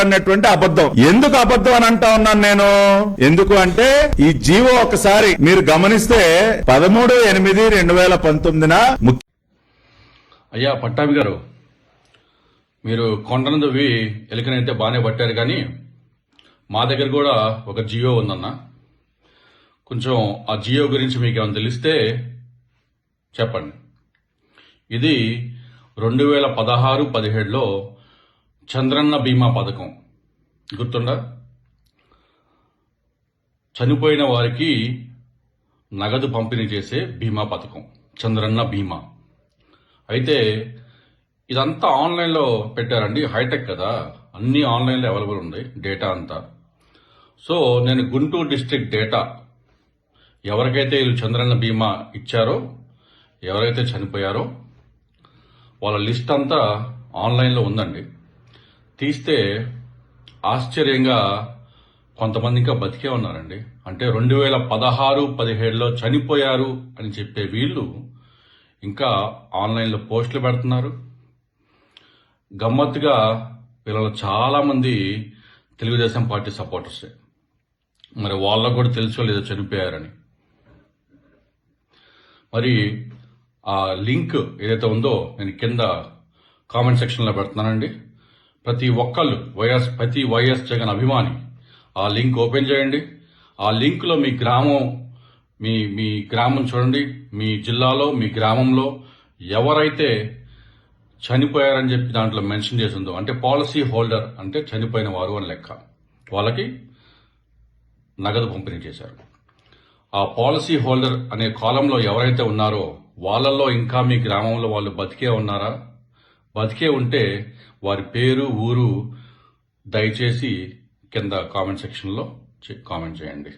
అన్నటువంటి అబద్ధం. ఎందుకు అబద్ధం అని అంటా ఉన్నాను నేను? ఎందుకు అంటే ఈ జీవో ఒకసారి మీరు గమనిస్తే పదమూడు ఎనిమిది రెండు వేల పంతొమ్మిదిన అయ్యా పట్టాభి గారు మీరు కొండను దువ్వి ఎలికనైతే బాగానే పట్టారు కానీ మా దగ్గర కూడా ఒక జియో ఉందన్న. కొంచెం ఆ జియో గురించి మీకు ఏమైనా తెలిస్తే చెప్పండి. ఇది రెండు వేల పదహారు పదిహేడులో చంద్రన్న బీమా పథకం. గుర్తుండా చనిపోయిన వారికి నగదు పంపిణీ చేసే బీమా పథకం. చంద్రన్న బీమా. అయితే ఇదంతా ఆన్లైన్లో పెట్టారండి హైటెక్ కదా. అన్నీ ఆన్లైన్లో అవైలబుల్ ఉంది డేటా అంతా. సో నేను గుంటూరు డిస్ట్రిక్ట్ డేటా. ఎవరికైతే వీళ్ళు చంద్రన్న బీమా ఇచ్చారో ఎవరైతే చనిపోయారో వాళ్ళ లిస్ట్ అంతా ఆన్లైన్లో ఉందండి. తీస్తే ఆశ్చర్యంగా కొంతమంది ఇంకా బతికే ఉన్నారండి. అంటే రెండు వేల పదహారు పదిహేడులో చనిపోయారు అని చెప్పే వీళ్ళు ఇంకా ఆన్లైన్లో పోస్టులు పెడుతున్నారు. గమ్మత్తుగా వీళ్ళలో చాలామంది తెలుగుదేశం పార్టీ సపోర్టర్స్. మరి వాళ్ళకు కూడా తెలుసో లేదో చనిపోయారని. మరి ఆ లింక్ ఏదైతే ఉందో నేను కింద కామెంట్ సెక్షన్లో పెడుతున్నానండి. ప్రతి ఒక్కళ్ళు వైఎస్ ప్రతి వైఎస్ జగన్ అభిమాని ఆ లింక్ ఓపెన్ చేయండి. ఆ లింక్లో మీ గ్రామం మీ మీ గ్రామం చూడండి. మీ జిల్లాలో మీ గ్రామంలో ఎవరైతే చనిపోయారని చెప్పి దాంట్లో మెన్షన్ చేసిందో అంటే పాలసీ హోల్డర్ అంటే చనిపోయిన వారు అని లెక్క వాళ్ళకి నగదు పంపిణీ చేశారు. ఆ పాలసీ హోల్డర్ అనే కాలంలో ఎవరైతే ఉన్నారో వాళ్ళల్లో ఇంకా మీ గ్రామంలో వాళ్ళు బతికే ఉన్నారా? బతికే ఉంటే వారి పేరు ఊరు దయచేసి కింద కామెంట్ సెక్షన్లో కామెంట్ చేయండి.